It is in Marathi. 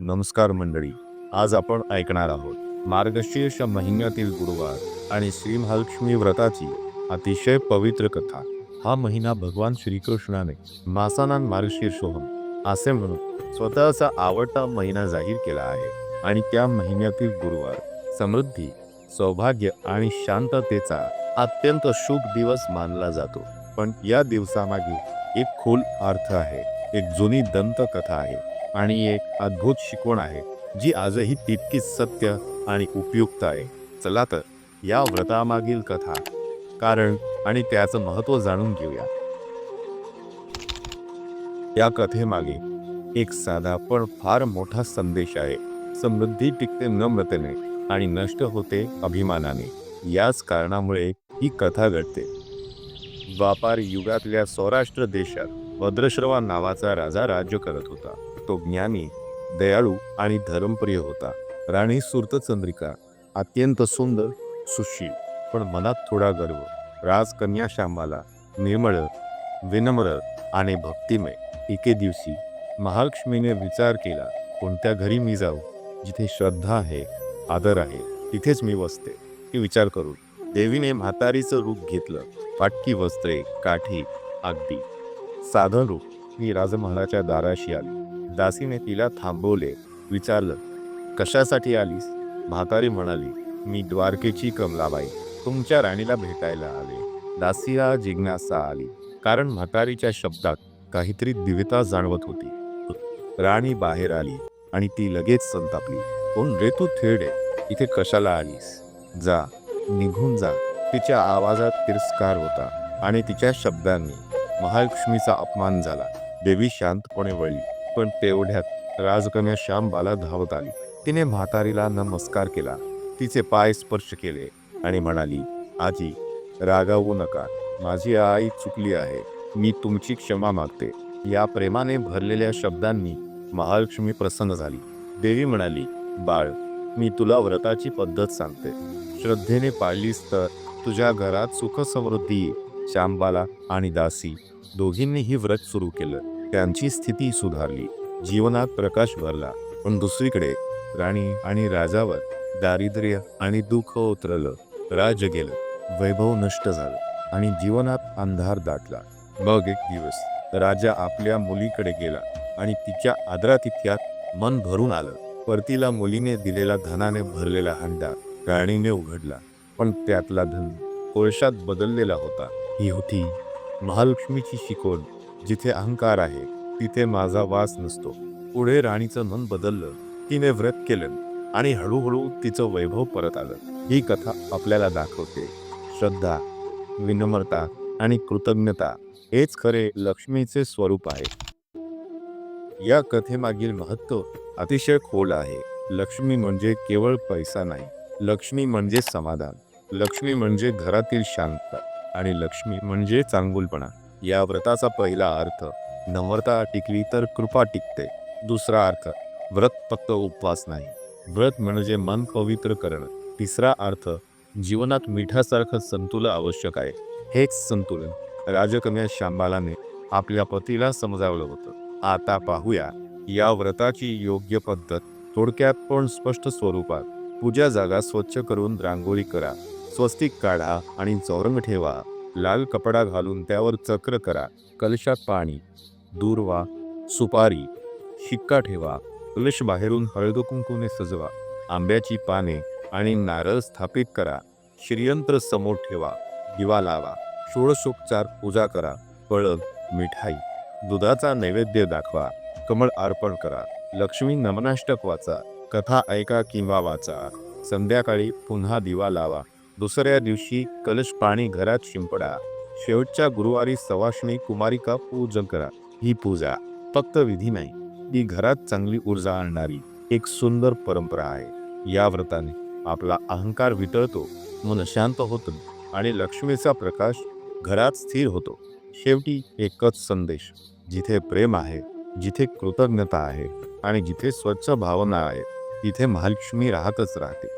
नमस्कार मंडळी आज आपण ऐकणार आहोत मार्गशीर्ष महिन्यातील गुरुवार आणि श्री महालक्ष्मी व्रताची अतिशय पवित्र कथा. हा महिना भगवान श्रीकृष्णाने मासानान मार्गशीर्षोहम असे म्हणून स्वतःचा आवडता महिना जाहीर केला आहे आणि त्या महिन्यातील गुरुवार समृद्धी सौभाग्य आणि शांततेचा अत्यंत शुभ दिवस मानला जातो. पण या दिवसामागे एक खोल अर्थ आहे एक जुनी दंतकथा आहे. आणि एक अद्भुत शिकवण आहे जी आजही तितकीच सत्य आणि उपयुक्त आहे. चला तर या व्रतामागील कथा कारण आणि त्याचं महत्त्व जाणून घेऊया. या कथेमागे एक साधा पण फार मोठा संदेश आहे. समृद्धी टिकते नम्रतेने आणि नष्ट होते अभिमानाने. याच कारणामुळे ही कथा घडते. व्यापार युगातल्या सौराष्ट्र देशात भद्रश्रवा नावाचा राजा राज्य करत होता. तो ज्ञानी दयाळू आणि धर्मप्रिय होता. राणी सुरतचंद्रिका अत्यंत सुंदर सुशील पण मनात थोडा गर्व. राजकन्या श्यामाला निर्मळ विनम्र आणि भक्तिमय एके दिवशी महालक्ष्मीने विचार केला कोणत्या घरी मी जाऊ? जिथे श्रद्धा आहे आदर आहे तिथेच मी वसते. ती विचार करून देवीने म्हातारीचं रूप घेतलं. फाटकी वस्त्रे काठी अगदी साधन रूप मी राजमहालाच्या दाराशी आली. दासीने तिला थांबवले विचारलं कशासाठी आलीस? म्हातारी म्हणाली मी द्वारकेची कमलाबाई तुमच्या राणीला भेटायला आले. दासीला जिज्ञासा आली कारण म्हातारीच्या शब्दात काहीतरी दिव्यता जाणवत होती. राणी बाहेर आली आणि ती लगेच संतापली कोण रे तू थेडे इथे कशाला आलीस? जा निघून जा. तिच्या आवाजात तिरस्कार होता आणि तिच्या शब्दांनी महालक्ष्मीचा अपमान झाला. देवी शांतपणे वळली. पण तेवढ्यात राजकन्या श्यामबाला धावत आली. तिने म्हातारीला नमस्कार केला. तिचे पाय स्पर्श केले आणि म्हणाली आजी रागावू नका. माझी आई चुकली आहे. मी तुमची क्षमा मागते. या प्रेमाने भरलेल्या शब्दांनी महालक्ष्मी प्रसन्न झाली. देवी म्हणाली बाळ मी तुला व्रताची पद्धत सांगते. श्रद्धेने पाळलीस तर तुझ्या घरात सुखसमृद्धी श्यामबाला आणि दासी दोघींनीही व्रत सुरू केलं. त्यांची स्थिती सुधारली. जीवनात प्रकाश भरला. पण दुसरीकडे राणी आणि राजावर दारिद्र्य आणि दुःख उतरलं. राज गेलं. वैभव नष्ट झालं आणि जीवनात अंधार दाटला. मग एक दिवस राजा आपल्या मुलीकडे गेला आणि तिच्या आदरातिथ्यात मन भरून आलं. परतीला मुलीने दिलेला धनाने भरलेला हंडा राणीने उघडला. पण त्यातला धन कोळशात बदललेला होता. ही होती महालक्ष्मीची शिकवण. जिथे अहंकार आहे तिथे माझा वास नसतो. पुढे राणीचं मन बदललं तिने व्रत केलं आणि हळूहळू तिचं वैभव परत आलं. ही कथा आपल्याला दाखवते. श्रद्धा विनम्रता आणि कृतज्ञता हेच खरे लक्ष्मीचे स्वरूप आहे. या कथेमागील महत्त्व अतिशय खोल आहे. लक्ष्मी म्हणजे केवळ पैसा नाही. लक्ष्मी म्हणजे समाधान. लक्ष्मी म्हणजे घरातील शांतता आणि लक्ष्मी म्हणजे चांगुलपणा. या व्रताचा पहिला अर्थ नम्रता टिकली तर कृपा टिकते. दुसरा अर्थ व्रत फक्त उपवास नाही. व्रत म्हणजे मन पवित्र करणं. तिसरा अर्थ जीवनात मिठासारखं संतुलन आवश्यक आहे. हेच संतुलन. राजकन्या शांबालाने आपल्या पतीला समजावलं होतं. आता पाहूया या व्रताची योग्य पद्धत थोडक्यात पण स्पष्ट स्वरूपात. पूजा जागा स्वच्छ करून रांगोळी करा. स्वस्तिक काढा आणि चौरंग ठेवा. लाल कपडा घालून त्यावर चक्र करा. कलशात पाणी. दूर्वा सुपारी. शिक्का ठेवा. कलश बाहेरून हळद कुंकूने सजवा. आंब्याची पाने आणि नारळ स्थापित करा. श्रीयंत्र समोर ठेवा. दिवा लावा. षोडशोपचार पूजा करा. फळं मिठाई दुधाचा नैवेद्य दाखवा. कमळ अर्पण करा. लक्ष्मी नमनाष्टक वाचा. कथा ऐका किंवा वाचा. संध्याकाळी पुन्हा दिवा लावा. दुसऱ्या दिवशी कलश पाणी घरात शिंपडा. शेवटच्या गुरुवारी सवाष्णी कुमारिका पूजन करा. ही पूजा फक्त विधी नाही ती घरात चांगली ऊर्जा आणणारी एक सुंदर परंपरा आहे. या व्रताने आपला अहंकार वितळतो मन शांत होतं आणि लक्ष्मीचा प्रकाश घरात स्थिर होतो. शेवटी एकच संदेश जिथे प्रेम आहे जिथे कृतज्ञता आहे आणि जिथे स्वच्छ भावना आहे तिथे महालक्ष्मी राहतच राहते.